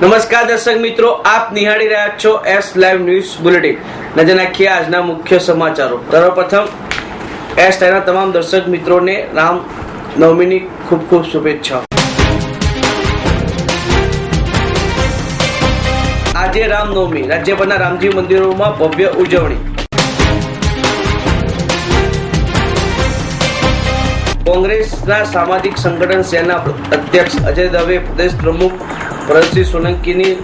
નમસ્કાર દર્શક મિત્રો, આપ નિહાળી રહ્યા છો એસ લાઈવ ન્યૂઝ બુલેટિન નજર નાખીએ આજના મુખ્ય સમાચારો. સર્વપ્રથમ એસ લાઈવના તમામ દર્શક મિત્રોને રામ નવમીની ખૂબ ખૂબ શુભેચ્છા આજે રામનવમી રાજ્યભરના રામજી મંદિરોમાં ભવ્ય ઉજવણી. કોંગ્રેસના સામાજિક સંગઠન સેલના અધ્યક્ષ અજય દવે પ્રદેશ પ્રમુખ ભરતસિંહ સોલંકીની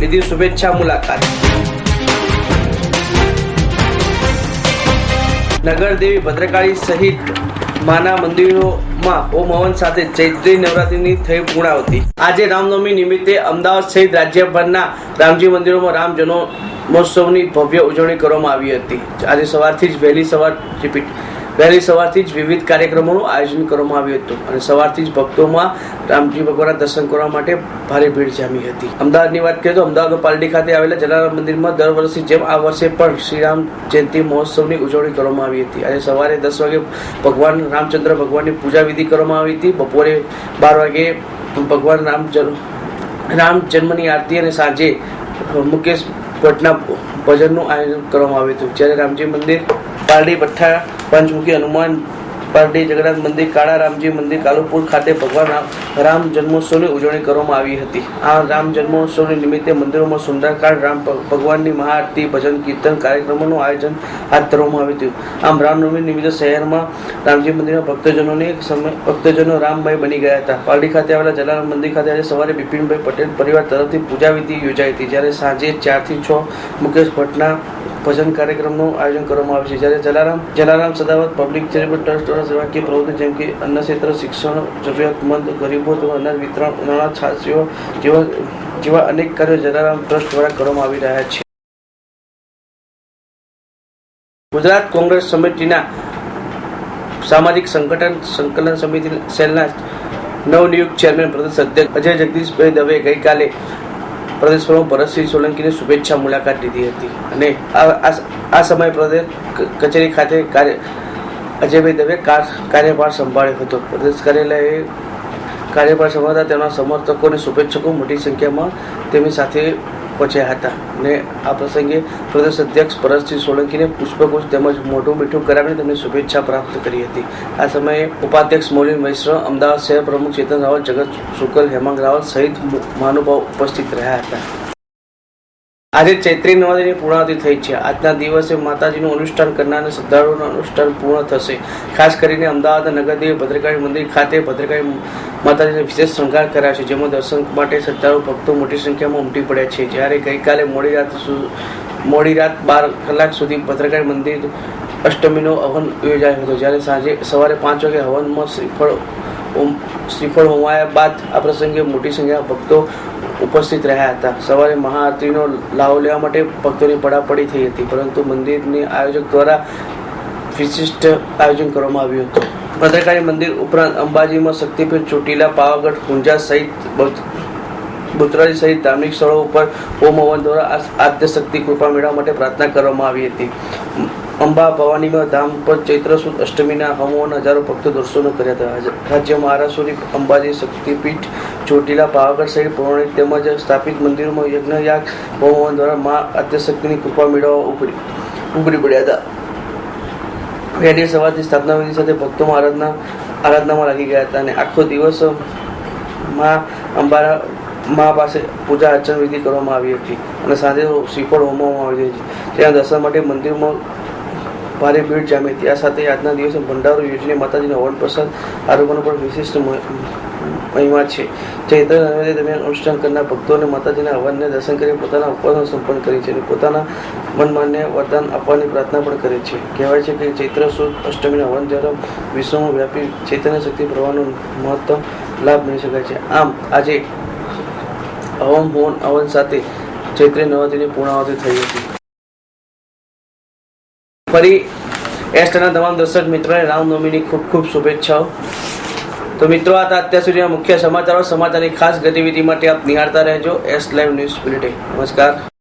લીધી શુભેચ્છા મુલાકાત. નગરદેવી ભદ્રકાળી સહિત માના મંદિરોમાં ઓમ હવન સાથે ચૈત્રી નવરાત્રિની થઈ પૂર્ણાવતી આજે રામનવમી નિમિત્તે અમદાવાદ સહિત રાજ્યભરના રામજી મંદિરોમાં રામ જન્મોત્સવની ભવ્ય ઉજવણી કરવામાં આવી હતી. આજે સવારથી જ વહેલી સવાર વહેલી સવારથી જ વિવિધ કાર્યક્રમોનું આયોજન કરવામાં આવ્યું હતું અને સવારથી જ ભક્તોમાં રામજી ભગવાનના દર્શન કરવા માટે ભારે ભીડ જામી હતી. અમદાવાદની વાત કરીએ તો અમદાવાદ પાલડી ખાતે આવેલા જલારામ મંદિરમાં દર વર્ષની જેમ આ વર્ષે પણ શ્રીરામ જયંતિ મહોત્સવની ઉજવણી કરવામાં આવી હતી. આજે સવારે દસ વાગે ભગવાન રામચંદ્ર ભગવાનની પૂજા વિધિ કરવામાં આવી હતી. બપોરે બાર વાગે ભગવાન રામ રામ જન્મની આરતી અને સાંજે મુકેશ ભટ્ટના ભજનનું આયોજન કરવામાં આવ્યું હતું. જ્યારે રામજી મંદિર પારડી પઠ્ઠા પંચમુખી હનુમાન પારડી જગન્નાથ મંદિર, કાળા રામજી મંદિર, કાલુપુર ખાતે ભગવાન રામ જન્મોત્સવની ઉજવણી કરવામાં આવી હતી. આ રામ જન્મોત્સવની નિમિત્તે મંદિરોમાં સુંદરકાળ રામ ભગવાનની મહાઆરતી, ભજન, કીર્તન કાર્યક્રમોનું આયોજન હાથ ધરવામાં આવ્યું હતું. આમ રામનવમી નિમિત્તે શહેરમાં રામજી મંદિરના ભક્તજનોને સમય, ભક્તજનો રામભાઈ બની ગયા હતા. પારડી ખાતે આવેલા જલારામ મંદિર ખાતે આજે સવારે બિપિનભાઈ પટેલ પરિવાર તરફથી પૂજા વિધિ યોજાઈ હતી. જ્યારે સાંજે ચારથી છ મુકેશ ભટ્ટના ભજન કાર્યક્રમનું આયોજન કરવામાં આવે છે. જ્યારે Jalaram Jalaram Sadavrat public charitable trust દ્વારા સેવાકીય પ્રવૃત્તિ જેમ કે અન્ન ક્ષેત્ર, શિક્ષણ જરૂરિયાતમંદ ગરીબો તેમજ અનાજ વિતરણ ઉનાળા જેવા જેવા જેવા અનેક કાર્યો જલારામ ટ્રસ્ટ દ્વારા કરવામાં આવી રહ્યા છે. ગુજરાત કોંગ્રેસ સમિતિના સામાજિક સંગઠન સંકલન સમિતિ સેલના નવનિયુક્ત ચેરમેન, પ્રદેશ અધ્યક્ષ અજય જગદીશભાઈ દવે ગઈકાલે પ્રદેશ પ્રમુખ ભરતસિંહ સોલંકીની શુભેચ્છા મુલાકાત લીધી હતી. અને આ સમયે પ્રદેશ કચેરી ખાતે કાર્ય અજયભાઈ દવે કાર્યભાર સંભાળ્યો હતો. પ્રદેશ કાર્યાલયે કાર્યભાર સંભાળતા તેમના સમર્થકો અને શુભેચ્છકો મોટી સંખ્યામાં તેમની સાથે પહોંચ્યા હતા અને આ પ્રસંગે પ્રદેશ અધ્યક્ષ ભરતસિંહ સોલંકીને પુષ્પગુચ્છ તેમજ મોઢું મીઠું કરાવીને તેમને શુભેચ્છા પ્રાપ્ત કરી હતી. આ સમયે ઉપાધ્યક્ષ મૌલિન મૈશ્ર અમદાવાદ શહેર પ્રમુખ ચેતન રાવલ, જગત શુકલ હેમાંગ રાવલ સહિત મહાનુભાવ ઉપસ્થિત રહ્યા હતા. આજે ચૈત્રી નવરાત્રિની પૂર્ણાવતિ થઈ છે. આજના દિવસે માતાજીનું અનુષ્ઠાન કરનાર શ્રદ્ધાળુઓનું અનુષ્ઠાન પૂર્ણ થશે. ખાસ કરીને અમદાવાદ નગરદેવી ભદ્રકાળી મંદિર ખાતે ભદ્રકાળી માતાજીને વિશેષ શણગાર કરાયો છે, જેમાં દર્શન માટે શ્રદ્ધાળુ ભક્તો મોટી સંખ્યામાં ઉમટી પડ્યા છે. જ્યારે ગઈકાલે મોડી રાત મોડી રાત બાર કલાક સુધી ભદ્રકાળી મંદિર અષ્ટમીનો હવન યોજાયો હતો. જ્યારે સાંજે સવારે પાંચ વાગે હવનમાં શ્રીફળ શ્રીફળ હોમાયા બાદ આ પ્રસંગે મોટી સંખ્યામાં ભક્તો ઉપસ્થિત રહ્યા હતા. સવારે મહાઆરતીનો લાવો લેવા માટે ભક્તોની પડાપડી થઈ હતી, પરંતુ મંદિરની આયોજક દ્વારા વિશિષ્ટ આયોજન કરવામાં આવ્યું હતું. ભદ્રકાળી મંદિર ઉપરાંત અંબાજીમાં શક્તિપીઠ, ચોટીલા, પાવાગઢ કુંજા સહિત બુતરાજી સહિત ધાર્મિક સ્થળો ઉપર હોમ હવન દ્વારા આદ્યશક્તિ આદ્ય શક્તિ કૃપા મેળવવા માટે પ્રાર્થના કરવામાં આવી હતી. અંબા ભવાનીમાં ધામ પર ચૈત્ર સુદ અષ્ટમીના હવન હજારો ભક્તો દર્શનો કર્યા હતા. રાજ્યમાં આરાસુરી અંબાજી શક્તિપીઠ, ચોટીલા પાવાગઢ સહિત પૌરાણિક તેમજ સ્થાપિત મંદિરોમાં યજ્ઞયાગ હોમ દ્વારા મા આદ્યશક્તિની કૃપા મેળવવા ઉપરી ઉભરી પડ્યા હતા. વહેલી સવારથી સ્થાપના વિધિ સાથે ભક્તોમાં આરાધના આરાધનામાં લાગી ગયા હતા અને આખો દિવસમાં અંબારા મા પાસે પૂજા અર્ચન વિધિ કરવામાં આવી હતી અને સાંજે શ્રીફળ હોમવામાં આવી હતી ત્યાં દર્શન માટે મંદિરમાં ભારે ભીડ જામી આ સાથે આજના દિવસે ભંડારો યોજીને માતાજીના હવન પ્રસાદ આરોપનો પણ વિશિષ્ટ મહ- મહિમા છે. ચૈત્ર નવરાત્રી દરમિયાન અનુષ્ઠાન કરનાર ભક્તોને માતાજીના હવનને દર્શન કરી પોતાના ઉપવાસનો સંપન્ન કરે છે અને પોતાના મનમાન્ય વરદાન આપવાની પ્રાર્થના પણ કરે છે. કહેવાય છે કે ચૈત્ર સુદ અષ્ટમીના હવન દ્વારા વિશ્વમાં વ્યાપી ચૈતન્ય શક્તિ પ્રવાહનો મહત્તમ લાભ મેળવી શકાય છે. આમ, આજે હવન હોન હવન સાથે ચૈત્ર નવરાત્રિની પૂર્ણાવતી થઈ હતી. ફરી એસ્ટના તમામ દર્શક મિત્રોને રામનવમીની ખૂબ ખૂબ શુભેચ્છાઓ. તો મિત્રો, આ અત્યાર સુધીના મુખ્ય સમાચારો. સમાચારની ખાસ ગતિવિધિ માટે આપ નિહાળતા રહેજો. S live news bulletin. નમસ્કાર.